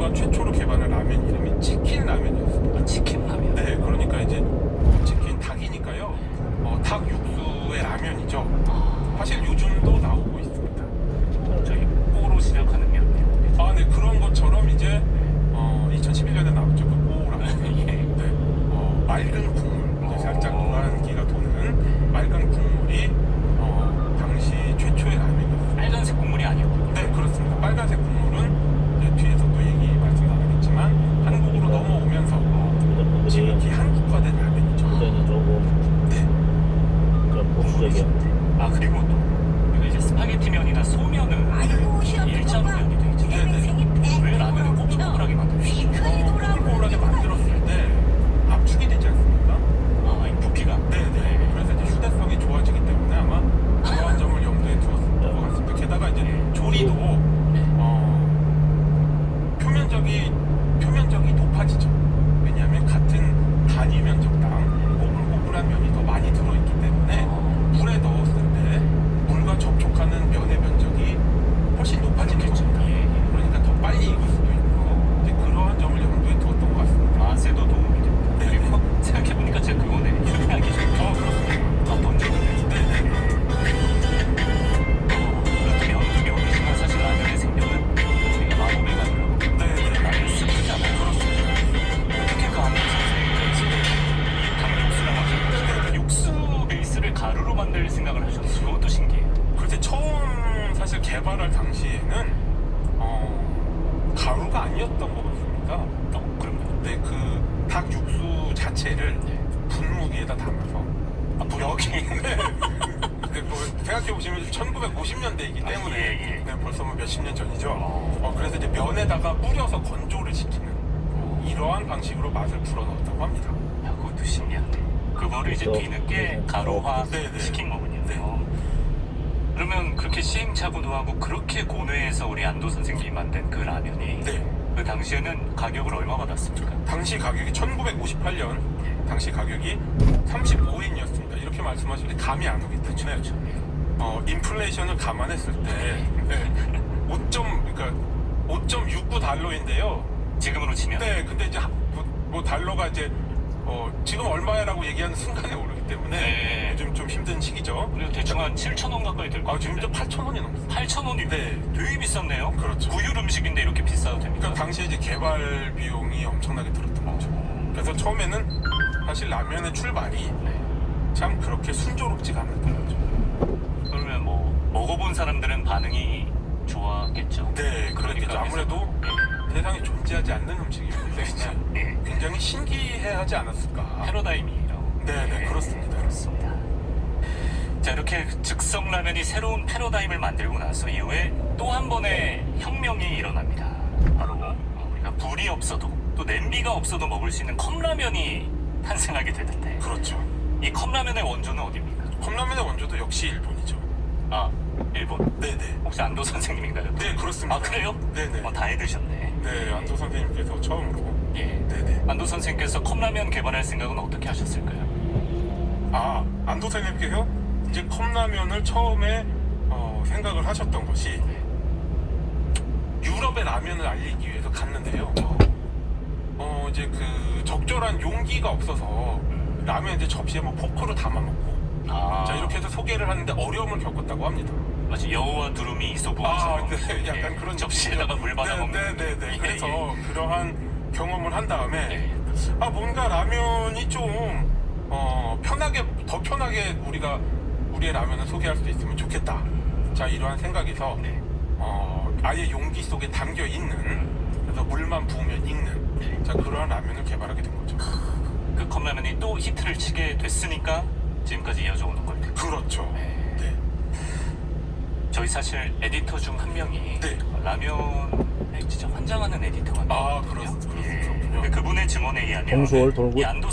정부가 최초로 개발한 라면 이름이 치킨 라면이었어요. 아, 치킨 라면. 네, 그러니까 이제 치킨 닭이니까요. 어, 닭 육수의 라면이죠. 아. 사실 요즘도 나오고 있습니다. 저희 뽀로 시작하는 게 아니에요. 아, 네, 그런 것처럼 이제 어, 2011년에 나왔죠. 그 뽀라면. 예. 네, 어, 맑은 국물, 살짝 어. 노란 좀 보수적이었는데 아 그리고 또 우리가 이제 스파게티면이나 소면은 아이고 일자로 면이 돼 있죠. 네네. 왜 라면을 꼬불꼬불하게 만들죠? 어, 꼬불꼬불하게 만들었을 때 압축이 되지 않습니까? 아, 이 부피가. 네네. 그래서 이제 휴대성이 좋아지기 때문에 아마 그러한 점을 염두에 두었을 것 같습니다. 게다가 이제 조리도 당시에는 어, 가루가 아니었던 것 같습니다. 어, 그럼요. 근데 그 닭 육수 자체를 네. 분무기에다 담아서 아, 부러기. 근데 뭐 생각해 보시면 1950년대이기 때문에 예, 예. 네, 벌써 뭐 몇십 년 전이죠. 어, 그래서 이제 면에다가 뿌려서 건조를 시키는 이러한 방식으로 맛을 불어 넣었다고 합니다. 야, 그것도 신기하네. 그거를 이제 또, 뒤늦게 네. 가루화 네, 네. 시킨. 네. 어. 그러면 그렇게 시행착오도 하고 그렇게 고뇌해서 우리 안도 선생님이 만든 그 라면이 네. 그 당시에는 가격을 얼마 받았습니까? 당시 가격이 1958년 당시 가격이 35엔이었습니다. 이렇게 말씀하시는데 감이 안 오기 때문에 어, 인플레이션을 감안했을 때 네, 5. 그러니까 5.69 달러인데요. 지금으로 치면 네, 근데 이제 하- 뭐, 뭐 달러가 이제 어, 지금 얼마야라고 얘기하는 순간에 오르기 때문에 네. 요즘 좀 힘든 시기죠. 그리고 대충 한 7천 원 가까이 될 아, 것 지금 이제 같은데 8천 원이 넘습니다. 8천 원이 네. 되게 비쌌네요. 그렇죠. 구휼 음식인데 이렇게 비싸도 됩니까? 그러니까 당시에 이제 개발 비용이 엄청나게 들었던 거죠. 그래서 처음에는 사실 라면의 출발이 네. 참 그렇게 순조롭지가 않았던 거죠. 그러면 뭐 먹어본 사람들은 반응이 좋았겠죠. 네, 그러니까 그러니까 아무래도 네. 세상에 존재하지 않는 음식이기 때문에 네. 굉장히 신기해하지 않았을까. 패러다임이라고. 네, 네, 그렇습니다. 그렇습니다. 자, 이렇게 즉석 라면이 새로운 패러다임을 만들고 나서 이후에 또 한 번의 혁명이 일어납니다. 바로 어, 우리가 불이 없어도 또 냄비가 없어도 먹을 수 있는 컵라면이 탄생하게 되는데 그렇죠. 이 컵라면의 원조는 어디입니까? 컵라면의 원조도 역시 일본이죠. 아, 일본. 네네. 혹시 안도 선생님인가요? 네, 그렇습니다. 아, 그래요? 네네. 어, 다 해드셨네. 네, 안도 선생님께서 처음으로. 예. 네네. 안도 선생님께서 컵라면 개발할 생각은 어떻게 하셨을까요? 아, 안도 선생님께서 이제 컵라면을 처음에 어, 생각을 하셨던 것이 유럽의 라면을 알리기 위해서 갔는데요. 어, 이제 그 적절한 용기가 없어서 라면 이제 접시에 뭐 포크로 담아 먹고 아, 자 이렇게 해서 소개를 하는데 어려움을 겪었다고 합니다. 마치 여우와 두루미 이소부 아, 네, 약간 예, 그런 접시에다가 물 받아 네, 먹는 네, 네, 네. 예, 그래서 예. 그러한 경험을 한 다음에 네. 아 뭔가 라면이 좀 어, 편하게 더 편하게 우리가 우리의 라면을 소개할 수 있으면 좋겠다. 자 이러한 생각에서 네. 어, 아예 용기 속에 담겨 있는 그래서 물만 부으면 익는 자 그러한 라면을 개발하게 된 거죠. 그 컵라면이 또 히트를 치게 됐으니까 지금까지 이어져 오는 걸 텐데. 그렇죠. 네. 네. 저희 사실 에디터 중 한 명이 네. 라면에 진짜 환장하는 에디터가 아, 있거든요. 그렇- 예. 그렇군요. 그분의 증언에 의하면 동수월 돌고 이 안도